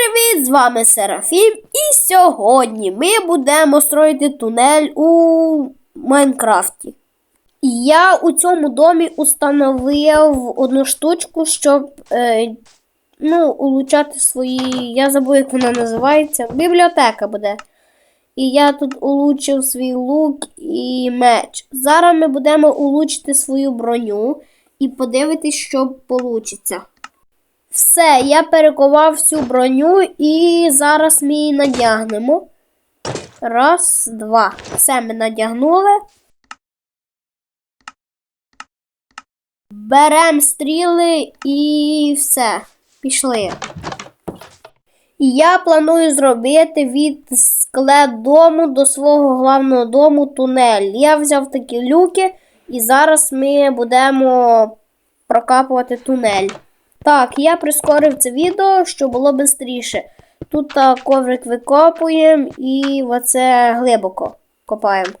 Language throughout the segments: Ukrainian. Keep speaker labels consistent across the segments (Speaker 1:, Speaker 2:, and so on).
Speaker 1: привіт! З вами Серафім. І сьогодні ми будемо строїти тунель у Майнкрафті. Я у цьому домі установив одну штучку, щоб е, ну, улучшати свої. Я забув, як вона називається. Бібліотека буде. І я тут улучшив свій лук і меч. Зараз ми будемо улучшити свою броню і подивитись, що вийде. Все, я перекував всю броню і зараз ми її надягнемо. Раз, два. Все ми надягнули. Беремо стріли і все. Пішли. І я планую зробити від склет дому до свого главного дому тунель. Я взяв такі люки, і зараз ми будемо прокапувати тунель. Так, я прискорив це відео, щоб було швидше. Тут так, коврик викопуємо і оце глибоко копаємо.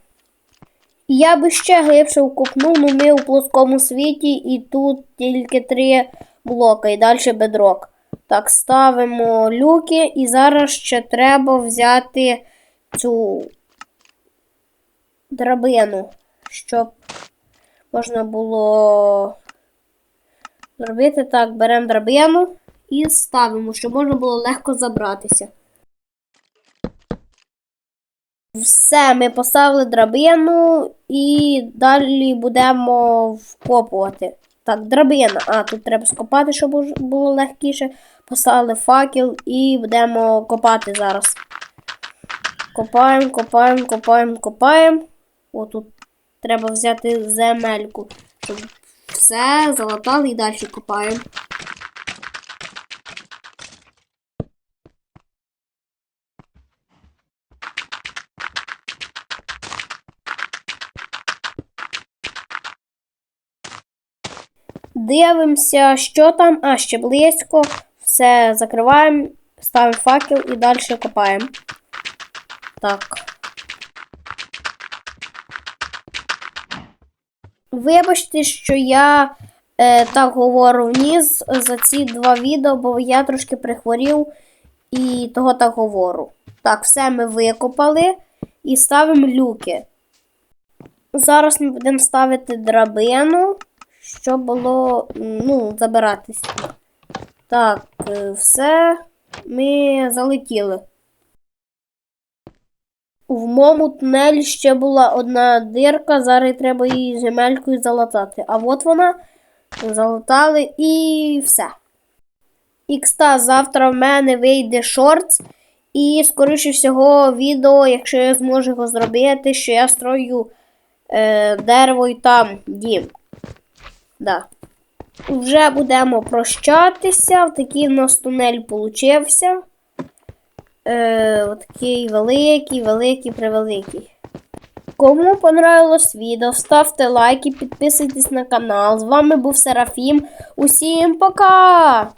Speaker 1: Я би ще глибше вкопнув, ну ми у плоскому світі, і тут тільки три блока, і далі бедрок. Так, ставимо люки, і зараз ще треба взяти цю драбину, щоб можна було зробити так, беремо драбину і ставимо, щоб можна було легко забратися. Все, ми поставили драбину і далі будемо вкопувати. Так, драбина. А, тут треба скопати, щоб було легкіше. Поставили факел і будемо копати зараз. Копаємо, копаємо, копаємо, копаємо. О, тут треба взяти земельку, щоб все залатали і далі копаємо. Дивимося, що там. А, ще близько. Все закриваємо, ставимо факел і далі копаємо. Так. Вибачте, що я е, так говорю вниз за ці два відео, бо я трошки прихворів і того так говорю. Так, все ми викопали і ставимо люки. Зараз ми будемо ставити драбину, щоб було ну, забиратись. Так, е, все ми залетіли. В моєму тунелі ще була одна дирка, зараз треба її земелькою залатати. А от вона залатали і все. Ікста, завтра в мене вийде шортс. І, скоріше всього, відео, якщо я зможу його зробити, що я строю е, дерево і там дім. Да. Вже будемо прощатися. Такий в нас тунель получився. Е, Такий великий, великий, превеликий. Кому понравилось відео, ставте лайки, підписуйтесь на канал. З вами був Серафім. Усім пока!